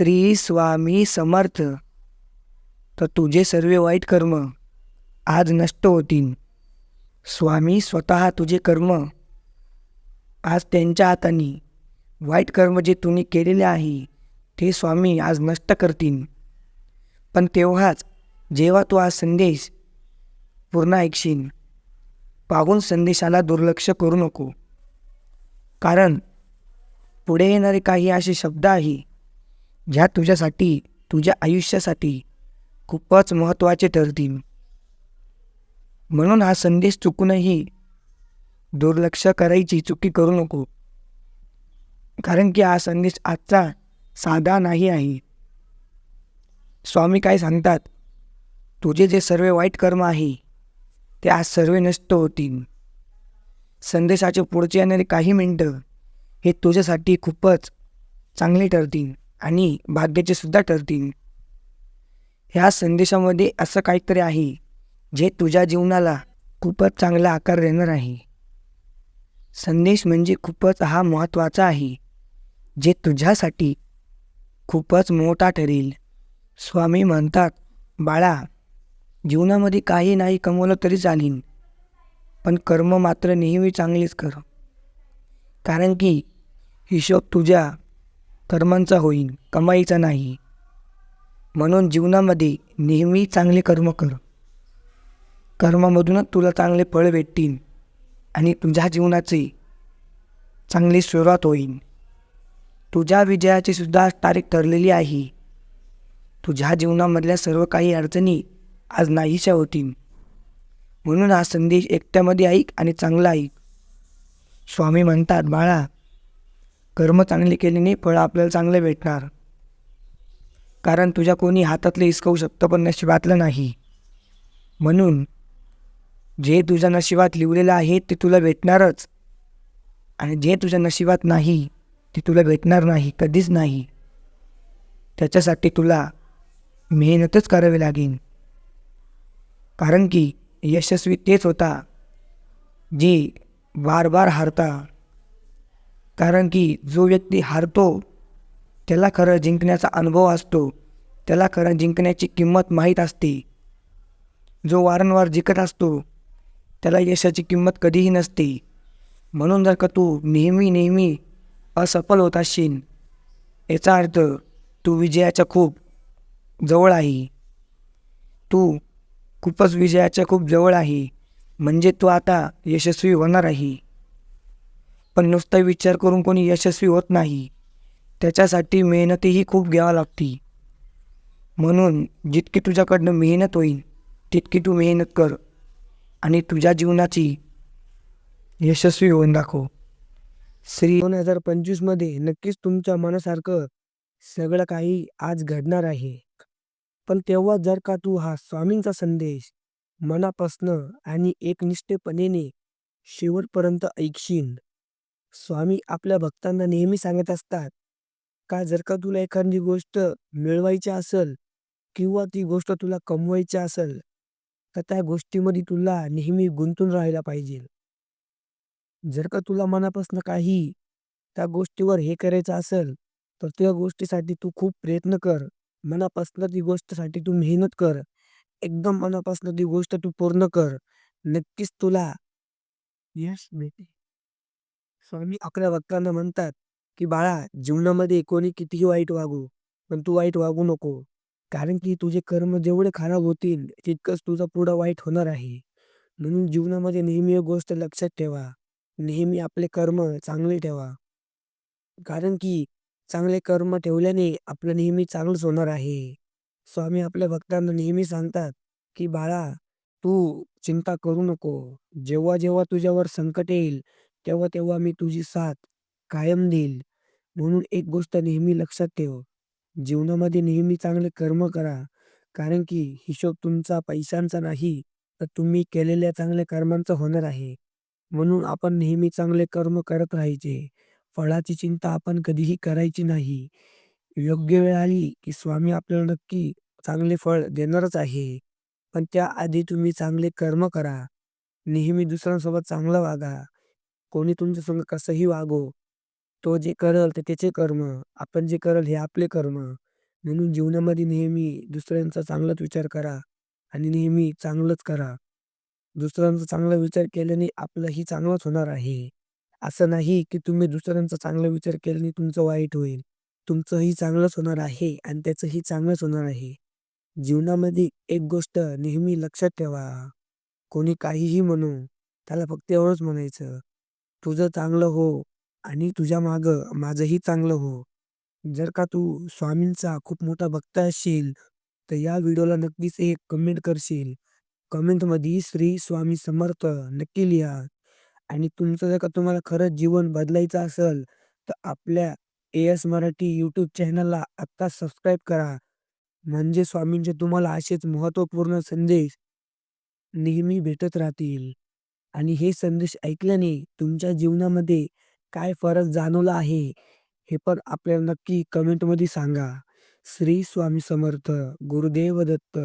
श्री स्वामी समर्थ. तर तुझे सर्व वाईट कर्म आज नष्ट होतील. स्वामी स्वतः तुझे कर्म आज त्यांच्या हाताने. वाईट कर्म जे तुम्ही केलेले आहे ते स्वामी आज नष्ट करतील. पण तेव्हाच जेव्हा तू हा संदेश पूर्ण ऐकशील पाहून संदेशाला दुर्लक्ष करू नको. कारण पुढे येणारे काही असे शब्द आहे ज्या तुझ्यासाठी तुझ्या आयुष्यासाठी खूपच महत्त्वाचे ठरतील म्हणून हा संदेश चुकूनही दुर्लक्ष करायची चुकी करू नको. कारण की हा संदेश आजचा साधा नाही आहे. स्वामी काय सांगतात? तुझे जे सर्व वाईट कर्म आहे ते आज सर्व नष्ट होतील. संदेशाचे पुढचे येणारे काही मिनटं हे तुझ्यासाठी खूपच चांगले ठरतील. आणि भाग्याचे सुद्धा ठरतील. ह्या संदेशामध्ये असं काहीतरी आहे जे तुझ्या जीवनाला खूपच चांगला आकार देणार आहे. संदेश म्हणजे खूपच हा महत्त्वाचा आहे जे तुझ्यासाठी खूपच मोठा ठरेल. स्वामी म्हणतात बाळा जीवनामध्ये काही नाही कमवलं तरी चालेल पण कर्म मात्र नेहमी चांगलेच कर. कारण की हिशोब तुझ्या कर्मांचा होईल कमाईचा नाही. म्हणून जीवनामध्ये नेहमी चांगले कर्म कर. कर्मामधूनच तुला चांगले फळ भेटतील आणि तुझ्या जीवनाची चांगली सुरुवात होईल. तुझ्या विजयाची सुद्धा तारीख ठरलेली आहे. तुझ्या जीवनामधल्या सर्व काही अडचणी आज नाहीशा होतील. म्हणून हा संदेश एकट्यामध्ये ऐक आणि चांगला ऐक. स्वामी म्हणतात बाळा कर्म चांगले केल्याने फळ आपल्याला चांगलं भेटणार. कारण तुझ्या कोणी हातातलं हिसकवू शकतं पण नशिबातलं नाही. म्हणून जे तुझ्या नशिबात लिहिलेलं आहे ते तुला भेटणारच. आणि जे तुझ्या नशिबात नाही ते तुला भेटणार नाही कधीच नाही. त्याच्यासाठी तुला मेहनतच करावी लागेल. कारण की यशस्वी तेच होता जे बार बार हारता. कारण की जो व्यक्ती हारतो त्याला खरं जिंकण्याचा अनुभव असतो. त्याला खरं जिंकण्याची किंमत माहीत असते. जो वारंवार जिंकत असतो त्याला यशाची किंमत कधीही नसते. म्हणून जर का तू नेहमी नेहमी असफल होत असशील याचा अर्थ तू विजयाच्या खूप जवळ आहे. तू खूपच विजयाच्या खूप जवळ आहे. म्हणजे तू आता यशस्वी होणार आहे. पण नुसता विचार करून कोणी यशस्वी होत नाही. त्याच्यासाठी मेहनतही खूप घ्यावी लागते. म्हणून जितकी तुझ्याकडनं मेहनत होईल तितकी तू मेहनत कर आणि तुझ्या जीवनाची यशस्वी होऊन दाखव. श्री दोन हजार पंचवीसमध्ये नक्कीच तुमच्या मनासारखं सगळं काही आज घडणार आहे. पण तेव्हा जर का तू हा स्वामींचा संदेश मनापासनं आणि एकनिष्ठपणेने शेवटपर्यंत ऐकशील स्वामी आपल्या भक्तांना नेहमी सांगत असतात का जर का तुला एखादी गोष्ट मिळवायची असेल किंवा ती गोष्ट तुला कमवायची असेल तर त्या गोष्टीमध्ये तुला नेहमी गुंतून राहायला पाहिजे. जर का तुला मनापासून काही त्या गोष्टीवर हे करायचं असेल तर त्या गोष्टीसाठी तू खूप प्रयत्न कर. मनापासून ती गोष्टीसाठी तू मेहनत कर. एकदम मनापासून ती गोष्ट तू पूर्ण कर. नक्कीच तुला यश भेटे स्वामी आपल्या भक्तांना म्हणतात की बाळा जीवनामध्ये कोणी कितीही वाईट वागू पण तू वाईट वागू नको. कारण की तुझे कर्म जेवढे खराब होतील तितकंच तुझा पुढं वाईट होणार आहे. म्हणून जीवनामध्ये नेहमी एक गोष्ट लक्षात ठेवा. नेहमी आपले कर्म चांगले ठेवा. कारण की चांगले कर्म ठेवल्याने आपलं नेहमी चांगलंच होणार आहे. स्वामी आपल्या भक्तांना नेहमी सांगतात की बाळा तू चिंता करू नको. जेव्हा जेव्हा तुझ्यावर संकट येईल तेव्हा तेव्हा मी तुझी साथ कायम देईल. म्हणून एक गोष्ट नेहमी लक्षात ठेव. जीवनामध्ये नेहमी चांगले कर्म करा. कारण की हिशोब तुमचा पैशांचा नाही तर तुम्ही केलेल्या चांगल्या कर्मांचा होणार आहे. म्हणून आपण नेहमी चांगले कर्म करत राहायचे. फळाची चिंता आपण कधीही करायची नाही. योग्य वेळ आली की स्वामी आपल्याला नक्की चांगले फळ देणारच आहे. पण त्याआधी तुम्ही चांगले कर्म करा. नेहमी दुसऱ्यांसोबत चांगलं वागा. कोणी तुमच्या संग कसंही वागो तो जे करल ते त्याचे कर्म आपण जे करल हे आपले कर्म. म्हणून जीवनामध्ये नेहमी दुसऱ्यांचा चांगलाच विचार करा आणि नेहमी चांगलंच करा. दुसऱ्यांचा चांगला विचार केल्याने आपलंही चांगलंच होणार आहे. असं नाही की तुम्ही दुसऱ्यांचा चांगला विचार केल्याने तुमचं वाईट होईल. तुमचंही चांगलंच होणार आहे आणि त्याचंही चांगलंच होणार आहे. जीवनामध्ये एक गोष्ट नेहमी लक्षात ठेवा. कोणी काहीही म्हणू त्याला फक्त एवढंच म्हणायचं तुझं चांगलं हो आणि तुझ्या मागं माझंही चांगलं हो. जर का तू स्वामींचा खूप मोठा भक्त असशील तर या व्हिडिओला नक्कीच एक कमेंट करशील. कमेंटमध्ये श्री स्वामी समर्थ नक्की लिहा आणि तुमचं जर का तुम्हाला खरंच जीवन बदलायचं असेल तर आपल्या ए एस मराठी यूट्यूब चॅनलला आत्ता सबस्क्राईब करा. म्हणजे स्वामींचे तुम्हाला असेच महत्त्वपूर्ण संदेश नेहमी भेटत राहतील. आणि हे संदेश ऐकल्याने तुमच्या जीवनामध्ये काय फरक जाणवला आहे हे पण आपल्याला नक्की कमेंटमध्ये सांगा. श्री स्वामी समर्थ गुरुदेव दत्त.